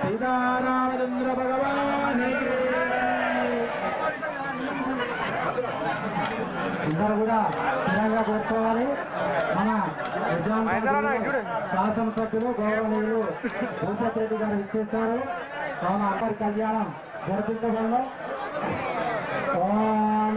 సీతారామచంద్ర భగవాన్. అందరూ కూడా స్థిరంగా కూర్చోవాలి. మన విద్యార్థులు శాసనసభ్యులు గౌరవనీయులు భూపతి రెడ్డి గారు ఇచ్చేశారు. కావున అందరి కళ్యాణం జరిపించడంలో ఓం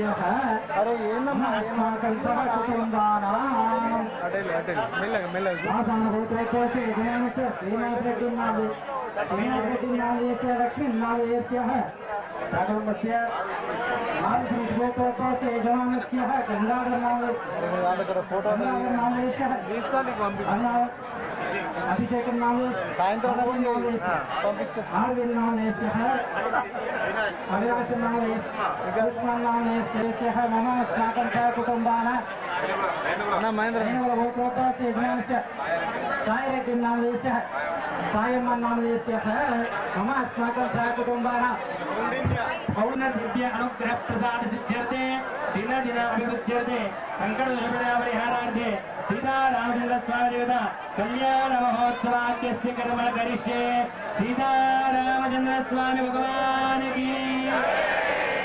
यः अस्माकं सह कुटुम्बानाम्। आसानभूतोत्तोषे ध्यानस्य श्रीनाथप्रतिम्नालये श्रीनाथप्रतिम्नालयस्य लक्ष्मीनालयस्यः सर्वस्य मानसभूतोत्तोषे जवानस्य गङ्गाधरनालयस्य गङ्गाधरनालयस्य अन्ना జవానస్య గంగాధరనాదేశ్య వాళ్ళ దగ్గర ఫోటో గంగాధరనాదేశ్యः తీసుకోవాలి పంపించు అభిషేకం నాదేశ్ సాయంత్రం ఫోన్ చేయి. నాదేశ్ పంపించు ఆర్విల్ నాదేశ్యः అవినాశం నాదేశ్ కృష్ణం నాదేశ్యः మమ స్నాకం సహ కుటుంబాన అన్న మహేంద్ర సాయిరెడ్డి నామదేశ సాయమ్మ నామదేశ మమ అస్మాకం సహకుటుంబాన పౌర్ణదివ్య అనుగ్రహ ప్రసాద సిద్ధ్యర్థే దిన దిన అభివృద్ధ్యర్థే సంకట దుర్పదా పరిహారార్థే సీతారామచంద్ర స్వామి దేవత కళ్యాణ మహోత్సవాక్యస్య కర్మ కరిష్యే సీతారామచంద్ర స్వామి భగవానికి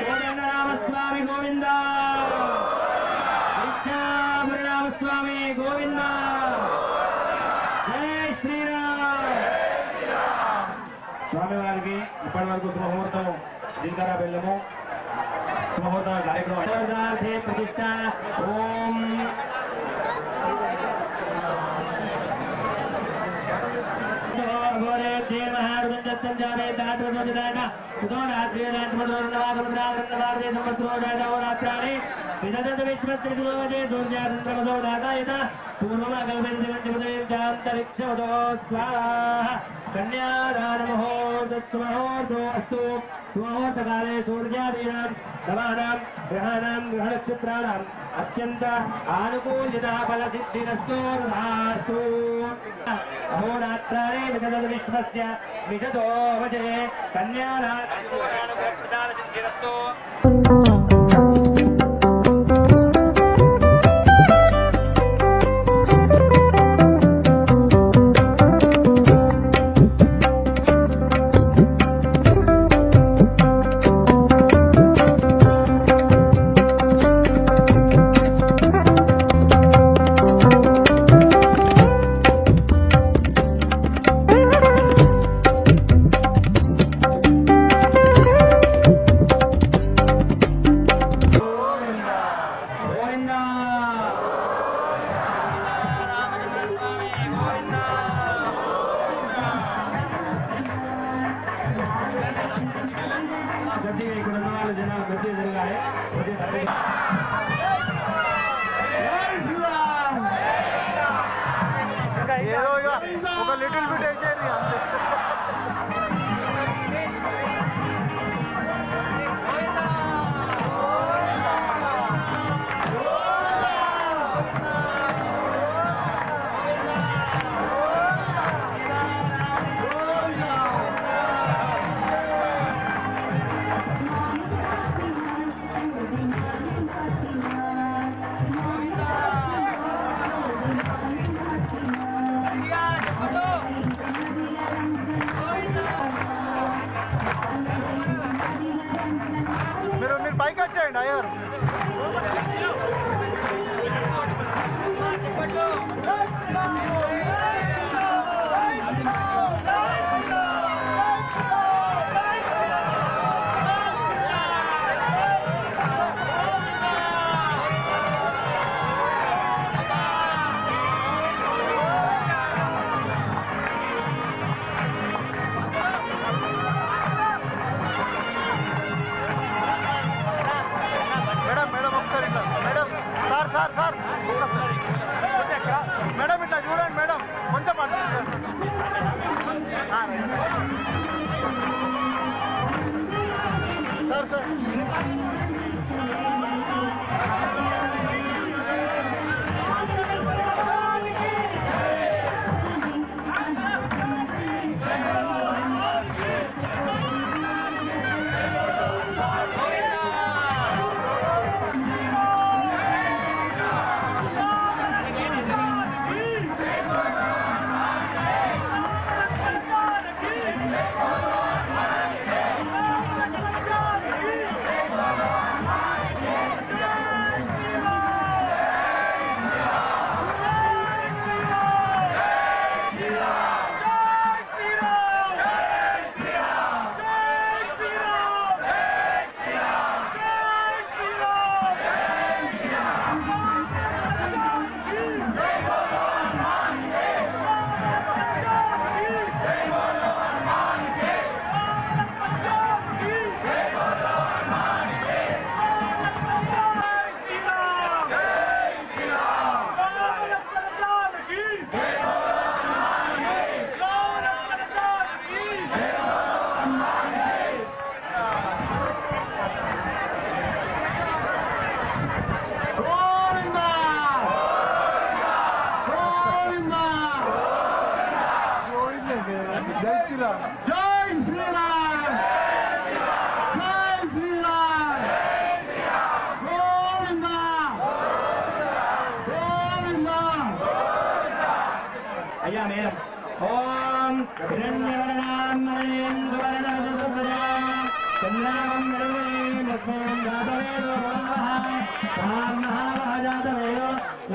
కోదండరామస్వామి గోవింద స్వామి గోవింద. జై శ్రీరామ్. స్వామి వారికి ఇప్పటి వరకు శుభముహూర్తం జింకర బెల్లము శుభముహూర్తం కార్యక్రమం. ప్రతిష్ట. ఓం संजावे दात मधो जाएगा। सुधो रात्रि रात मधो नवाद मद्राद नवाद रे समत्रो जाएगा और रात्रारे विदत विश्व त्रिदो जे सूर्य ना मधो दाता यदा पूर्वमा गलवेन देवन देवदेव जांतरिक्ष मधो स्वाहा। సూర్యాదీనాం నవానాం గ్రహాణాం గ్రహనక్షత్రాణాం అత్యంత ఆనుకూల్యత ఫల సిద్ధిరస్తు నాస్తు అహోరాత్రాణి విదదత్ విశ్వస్య విశదో వజే కన్యాదాన సిద్ధిరస్తు గోవిందా गति मिल रहा है लिटिल बिट एचर మీరు మీరు పైకి వచ్చేయండి అయ్యారు go!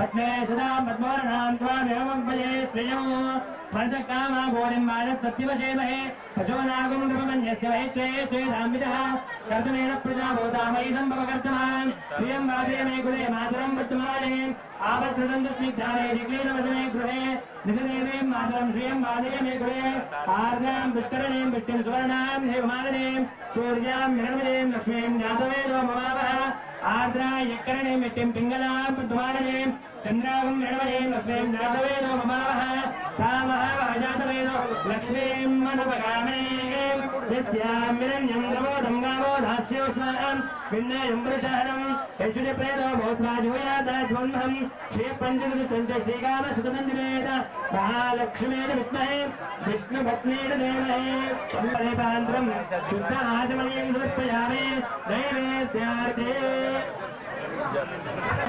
पद्मे सदा पद्मवर्णान्त्वामेवङ्कये श्रियौ भरतकामा भोरिं मानसत्यवशेमहे प्रचोनागुं नृपमन्यस्य वैत्रे श्रीराम्बिजः कर्तमेन प्रजाभूतामयि सम्भवकर्तमान् श्रियं वादे मे कुले मातरं वर्तमाने आपत्कृतं निक्लीनवसने गृहे निजदेवीं मातरं श्रियं वादे मे कुले आर्द्रां पुष्करणीं वृष्टिं सुवर्णां हेमादनीं सूर्यां निर्मलीं लक्ष्मीं ज्ञातवेदो ममावः आर्द्रा यक्करणीं मिट्टिं पिङ्गलां प्रध्वारणीं चन्द्रागुं निर्वहे तस्मै जातवेन ममावः तामहाजातवेन लक्ष्मीं मनपगामे यस्यां विरण्यं द्रवोदं गावो धास्योष्णान् भिन्नयं वृषहणं यशुज प्रेतो भूत्राजूयादाज्वह्नं श्रीपञ्चकृतञ्च श्रीकालशतमञ्जुरेत महालक्ष्मेण विद्महे विष्णुभक्नेन देवहे। फलेपान्तरं शुद्धमाचमनीं समर्पयामि नैवेद्यार्थे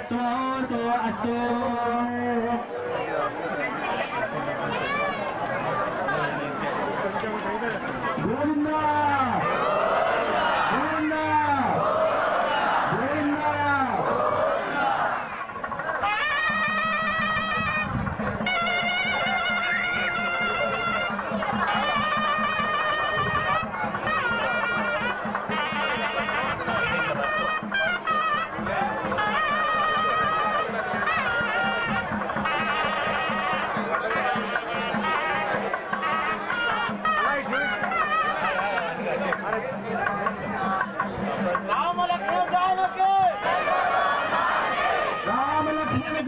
I saw Yeah.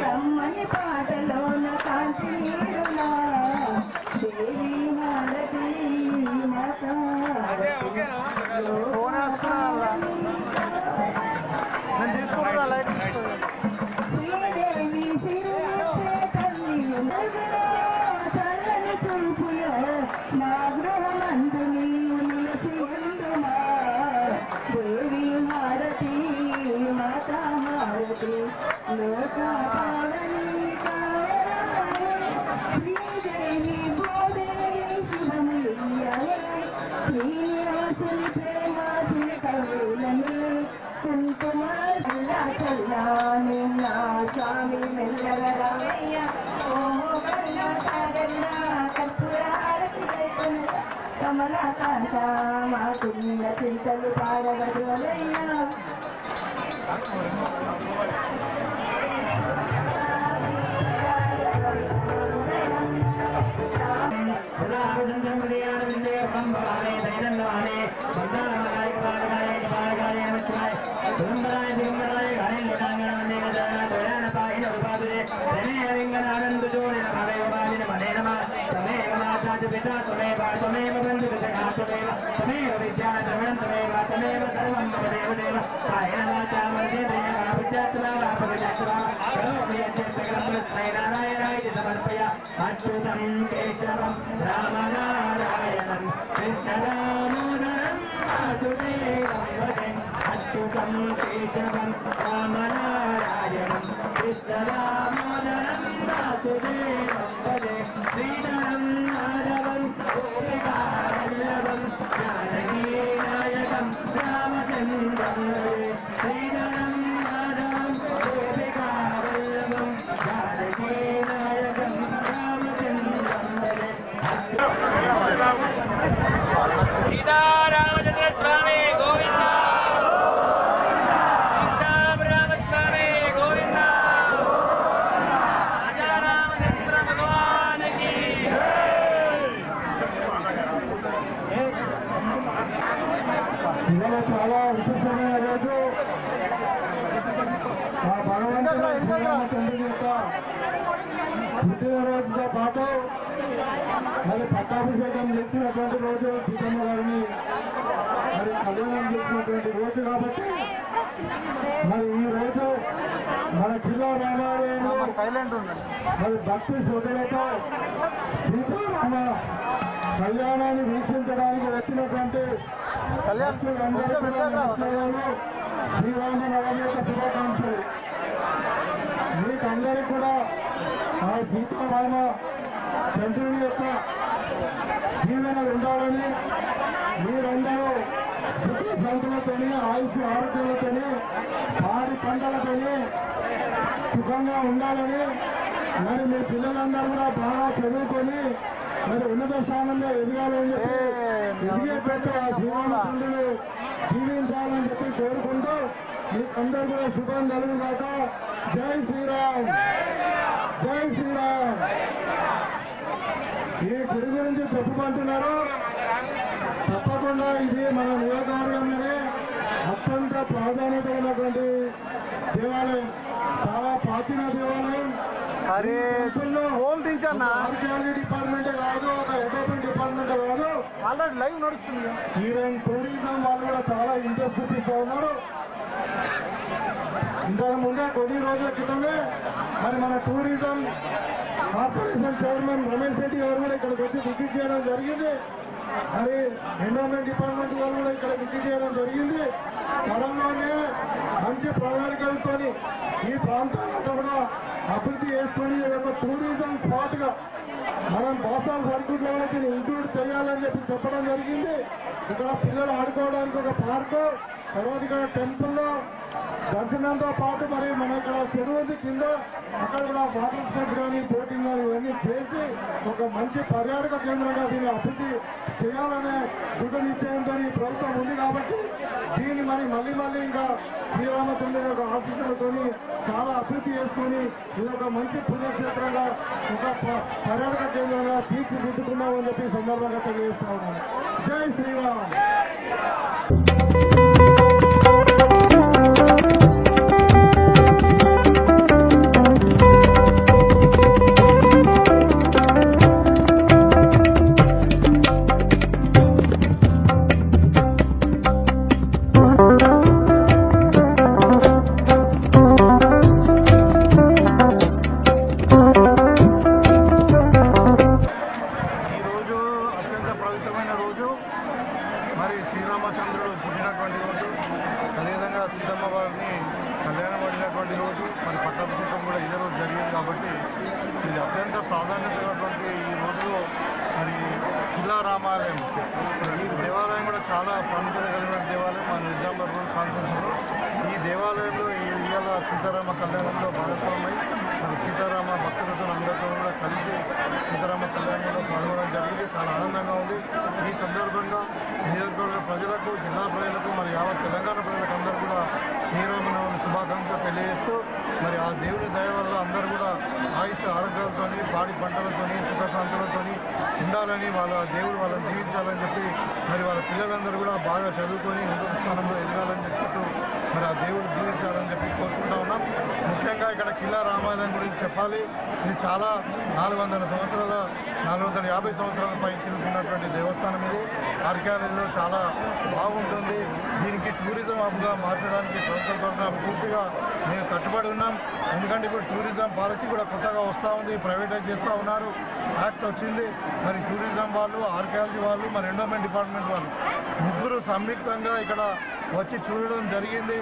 కమ్మని పాటలోన கமலகாந்த மாதுங்க சிந்தல் பாடவது அலையா திரும்பராய திரும்பராய கலையில் पिता त्वमेव त्वमेव बन्धुपितः त्वमेव त्वमेव विद्याद्रवणं त्वमेव त्वमेव सर्वं मम देवदेव प्रायेण वाचा मध्ये दयया विद्यात्मनारायणाय समर्पय अच्युतं केशवं रामनारायणं कृष्णरामोदरं वासुदेवं अच्युतं केशवं रामनारायणं Sita Ram, మరి పట్టాభిషేకం చేసినటువంటి రోజు సీతమ్మ గారిని మరి కళ్యాణం చేసినటువంటి రోజు కాబట్టి మరి ఈ రోజు మన జిల్లా రామాలయంలో మరి భక్తి శ్రద్ధలతో సీతారామ కళ్యాణాన్ని వీక్షించడానికి వచ్చినటువంటి భక్తులందరూ కూడా నమస్కారాలు. శ్రీరామ నవమి యొక్క శుభాకాంక్షలు. మీకందరికీ కూడా ఆ సీతారామ చంద్రుని యొక్క దీవెనలు ఉండాలని మీరందరూ సుఖ సంతులతోని ఆయుష్ ఆరోగ్యాలతోని పాడి పంటలతోని సుఖంగా ఉండాలని మరి మీ పిల్లలందరూ కూడా బాగా చదువుకొని మరి ఉన్నత స్థానంలో ఎదగాలని చెప్పి ఎదిగే పెట్టు ఆ శ్రీరామచంద్రుడు జీవించాలని చెప్పి కోరుకుంటూ మీకు అందరూ కూడా శుభం కలుగు కాక జై శ్రీరామ్. జై శ్రీరామ్. ఈ గుడి గురించి చెప్పుకుంటున్నారు తప్పకుండా ఇది మన నియోజకవర్గంలోనే అత్యంత ప్రాధాన్యత ఉన్నటువంటి దేవాలయం. చాలా ప్రాచీన దేవాలయం. అరే ఆర్కియాలజీ డిపార్ట్మెంట్ కాదు ఒక ఎడోపెంట్ డిపార్ట్మెంట్ కాదు. ఆల్రెడీ లైవ్ నడుస్తుంది. ఈవెన్ టూరిజం వాళ్ళు కూడా చాలా ఇంట్రెస్ట్ చూపిస్తూ ఉన్నారు. ఇంతకు ముందే కొన్ని రోజుల క్రితమే మరి మన tourism corporation chairman Ramesh Reddy గారు కూడా ఇక్కడికి వచ్చి విజిట్ చేయడం జరిగింది. మరి ఎన్విరాన్మెంట్ డిపార్ట్మెంట్ వాళ్ళు కూడా ఇక్కడ విజిట్ చేయడం జరిగింది. త్వరలోనే మంచి ప్రణాళికలతో ఈ ప్రాంతాలంతా కూడా అభివృద్ధి చేసుకొని ఒక టూరిజం స్పాట్గా మనం బాసాల్ సర్క్యూట్లో ఇంక్లూడ్ చేయాలని చెప్పి చెప్పడం జరిగింది. ఇక్కడ పిల్లలు ఆడుకోవడానికి ఒక పార్కు తర్వాత ఇక్కడ టెంపుల్లో దర్శనంతో పాటు మరి మన ఇక్కడ చెరువుంది కింద అక్కడ కూడా వాటర్ స్పోర్ట్స్ కానీ బోటింగ్ కానీ ఇవన్నీ చేసి ఒక మంచి పర్యాటక కేంద్రంగా దీన్ని అభివృద్ధి చేయాలనే దృఢ నిశ్చయంతో ఈ ప్రభుత్వం ఉంది కాబట్టి దీన్ని మరి మళ్ళీ మళ్ళీ ఇంకా శ్రీరామచంద్రుడి యొక్క ఆశీస్సులతో చాలా అభివృద్ధి చేసుకొని ఇది ఒక మంచి పుణ్యక్షేత్రంగా ఒక పర్యాటక కేంద్రంగా తీర్చిదిద్దుకున్నామని చెప్పి సందర్భంగా తెలియజేస్తా ఉన్నాను. జై శ్రీరామ్! దయ వల్ల అందరూ కూడా ఆయుష్ ఆరోగ్యాలతోని పాడి పంటలతోని సుఖశాంతులతో ఉండాలని వాళ్ళ దేవుడు వాళ్ళని జీవించాలని చెప్పి మరి వాళ్ళ పిల్లలందరూ కూడా బాగా చదువుకొని ఉన్నత స్థానంలో ఎదగాలని చెప్పి మరి ఆ దేవుడు జీవించాలని చెప్పి కోరుకుంటా ఉన్నాం. ముఖ్యంగా ఇక్కడ కిల్లా రామాయణం గురించి చెప్పాలి. ఇది చాలా నాలుగు వందల సంవత్సరాల నాలుగు వందల యాభై సంవత్సరాల పై చిలుకున్నటువంటి దేవస్థానం ఇది. ఆర్కాలజీలో చాలా బాగుంటుంది. దీనికి టూరిజం హబ్గా మార్చడానికి ప్రభుత్వం తరఫున పూర్తిగా మేము కట్టుబడి ఉన్నాం. ఎందుకంటే ఇప్పుడు టూరిజం పాలసీ కూడా కొత్తగా వస్తూ ఉంది ప్రైవేటైజ్ చేస్తూ ఉన్నారు. యాక్ట్ వచ్చింది. మరి టూరిజం వాళ్ళు ఆర్కియాలజీ వాళ్ళు మరి ఎండోమెంట్ డిపార్ట్మెంట్ వాళ్ళు ముగ్గురు సంయుక్తంగా ఇక్కడ వచ్చి చూడడం జరిగింది.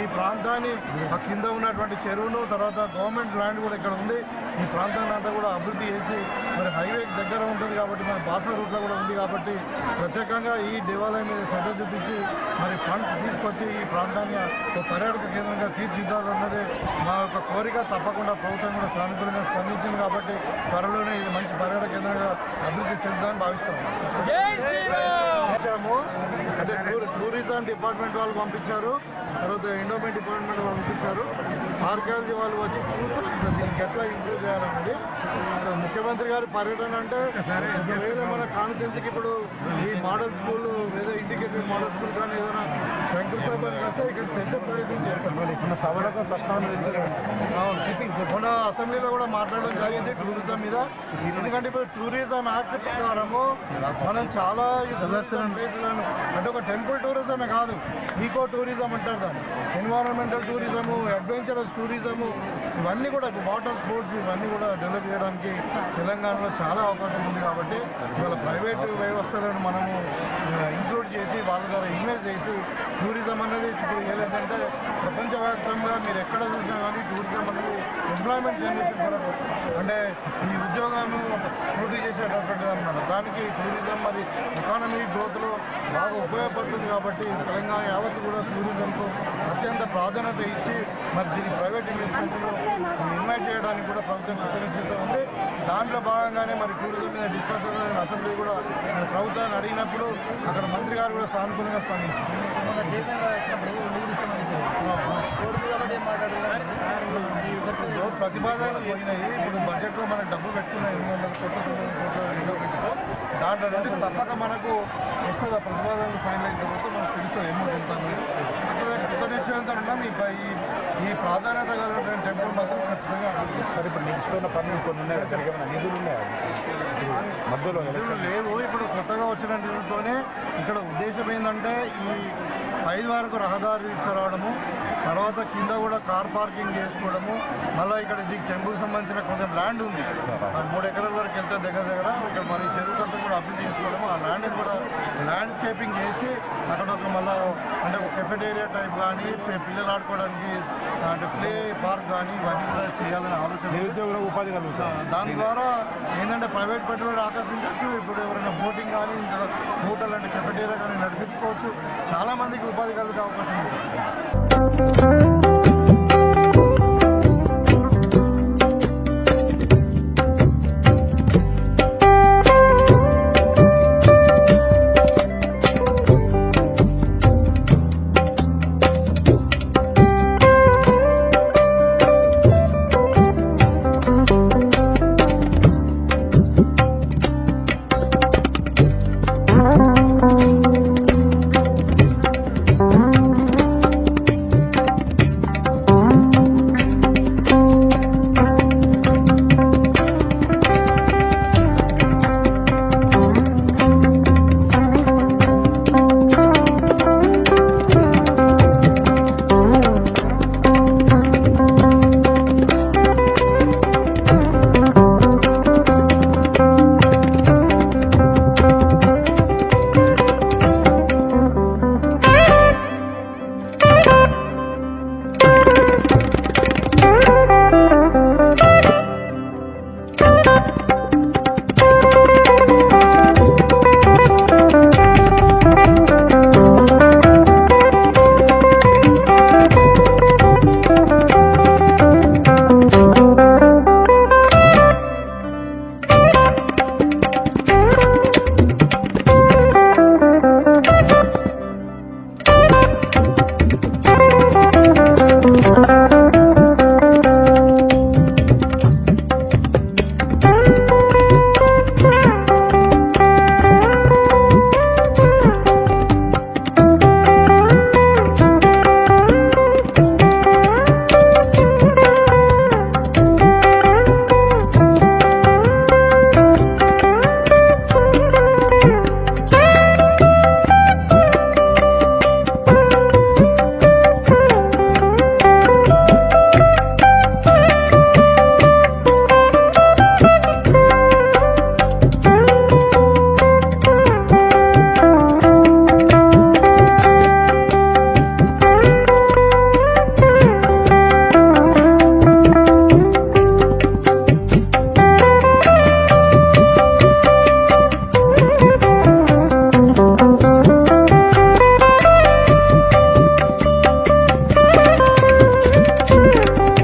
ఈ ప్రాంతాన్ని ఆ కింద ఉన్నటువంటి చెరువును తర్వాత గవర్నమెంట్ ల్యాండ్ కూడా ఇక్కడ ఉంది. ఈ ప్రాంతాన్ని అంతా కూడా అభివృద్ధి చేసి మరి హైవే దగ్గర ఉంటుంది కాబట్టి మన బాసా రూట్లో కూడా ఉంది కాబట్టి ప్రత్యేకంగా ఈ దేవాలయం మీద శ్రద్ధ చూపించి మరి ఫండ్స్ తీసుకొచ్చి ఈ ప్రాంతాన్ని ఒక పర్యాటక కేంద్రంగా తీర్చిదిద్దాలన్నదే మా యొక్క కోరిక. తప్పకుండా ప్రభుత్వం కూడా సానుకూలంగా స్పందించింది కాబట్టి త్వరలోనే ఇది మంచి పర్యాటక కేంద్రంగా అభివృద్ధి చెందుతామని భావిస్తాం పంపించాము. అంటే టూర్- టూరిజం డిపార్ట్మెంట్ వాళ్ళు పంపించారు. తర్వాత ఎండోమెంట్ డిపార్ట్మెంట్ వాళ్ళు పంపించారు. ఆర్కియాలజీ వాళ్ళు వచ్చి చూసారు ఇంకా దీనికి ఎట్లా ఇంప్రూవ్ చేయాలన్నది. ముఖ్యమంత్రి గారి పర్యటన అంటే వేరే మన కాన్స్టిట్యూన్సీకి ఇప్పుడు ఈ మోడల్ స్కూల్ లేదా ఇండికేటెడ్ మోడల్ స్కూల్ కానీ ఏదైనా శంకుస్థాపన వస్తే ఇక్కడ పెద్ద ప్రయత్నం సభలకు ప్రస్తావన మొన్న అసెంబ్లీలో కూడా మాట్లాడడం జరిగింది టూరిజం మీద. ఎందుకంటే ఇప్పుడు టూరిజం యాక్ట్ ప్రకారము మనం చాలా ఈ ప్లేసులను అంటే ఒక టెంపుల్ టూరిజమే కాదు ఈకో టూరిజం అంటారు దాన్ని. ఎన్విరాన్మెంటల్ టూరిజము అడ్వెంచరస్ టూరిజము ఇవన్నీ కూడా వాటర్ స్పోర్ట్స్ ఇవన్నీ కూడా డెవలప్ చేయడానికి తెలంగాణలో చాలా అవకాశం ఉంది కాబట్టి ఇవాళ ప్రైవేట్ వ్యవస్థలను మనము ఇంక్లూడ్ చేసి వాళ్ళ ద్వారా ఇన్వెస్ట్ చేసి టూరిజం అనేది ఇప్పుడు ఏదంటే ప్రపంచవ్యాప్తంగా మీరు ఎక్కడ చూసినా కానీ టూరిజం అనేది ఎంప్లాయ్మెంట్ జనరేషన్ కూడా అంటే ఈ ఉద్యోగాలను పూర్తి చేసేటటువంటి అనమాట దానికి టూరిజం మరి ఎకానమీ గ్రోత్లో బాగా ఉపయోగపడుతుంది కాబట్టి తెలంగాణ యావత్తు కూడా టూరిజంకు అత్యంత ప్రాధాన్యత ఇచ్చి మరి దీన్ని ప్రైవేట్ ఇన్వెస్ట్మెంట్లో ఇన్వైట్ చేయడానికి కూడా ప్రభుత్వం కృతజ్ఞత ఉంది. దాంట్లో భాగంగానే మరి టూరిజం మీద డిస్కషన్ అసెంబ్లీ కూడా ప్రభుత్వాన్ని అడిగినప్పుడు అక్కడ మంత్రి గారు కూడా సానుకూలంగా స్పందించారు. ప్రతిపాదనలు పోయినాయి. ఇప్పుడు బడ్జెట్లో మనకు డబ్బులు పెట్టుకున్నాయి. ఎనిమిది వందల కోట్ల తొమ్మిది వందల కోట్ల ఎన్నో పెట్టుకో దాంట్లో నుండి తప్పక మనకు వస్తుంది ఆ ప్రతిపాదనలు ఫైనల్ అయిన తర్వాత మనకు తెలుస్తుంది ఎన్నో వెళ్తాను కృతనిశ్చయంతో ఉన్నాం. ఈ ఈ ఈ ప్రాధాన్యత కలిగినటువంటి టెంపుల్ మాత్రం ఖచ్చితంగా. సరే ఇప్పుడు నిలుచుకున్న పనులు కొన్ని ఉన్నాయి? సరిగ్గా నిధులు ఉన్నాయా? మధ్యలో నిధులు లేవు. ఇప్పుడు కొత్తగా వచ్చిన నిధులతోనే ఇక్కడ ఉద్దేశం ఏంటంటే ఈ ఐదు వరకు రహదారి తీసుకురావడము తర్వాత కింద కూడా కార్ పార్కింగ్ చేసుకోవడము మళ్ళీ ఇక్కడ ఇది టెంపుల్ సంబంధించిన కొంచెం ల్యాండ్ ఉంది. మూడు ఎకరాల వరకు వెళ్తే దగ్గర దగ్గర ఇక్కడ మరి చెరువు కట్ట కూడా అభివృద్ధి చేసుకోవడము ఆ ల్యాండ్ కూడా ల్యాండ్స్కేపింగ్ చేసి అక్కడ ఒక మళ్ళీ అంటే ఒక కెఫెటేరియా టైప్ కానీ పిల్లలు ఆడుకోవడానికి అంటే ప్లే పార్క్ కానీ ఇవన్నీ కూడా చేయాలని ఆలోచన. ఉంది. నిరుద్యోగుల ఉపాధి కలుగుతుంది. దాని ద్వారా ఏంటంటే ప్రైవేట్ పెట్టుబడి ఆకర్షించవచ్చు. ఇప్పుడు ఎవరైనా బోటింగ్ కానీ ఇంకా హోటల్ అంటే కెఫెటేరియా కానీ నడిపించుకోవచ్చు. చాలా మందికి ఉపాధి కలిగే అవకాశం ఉంది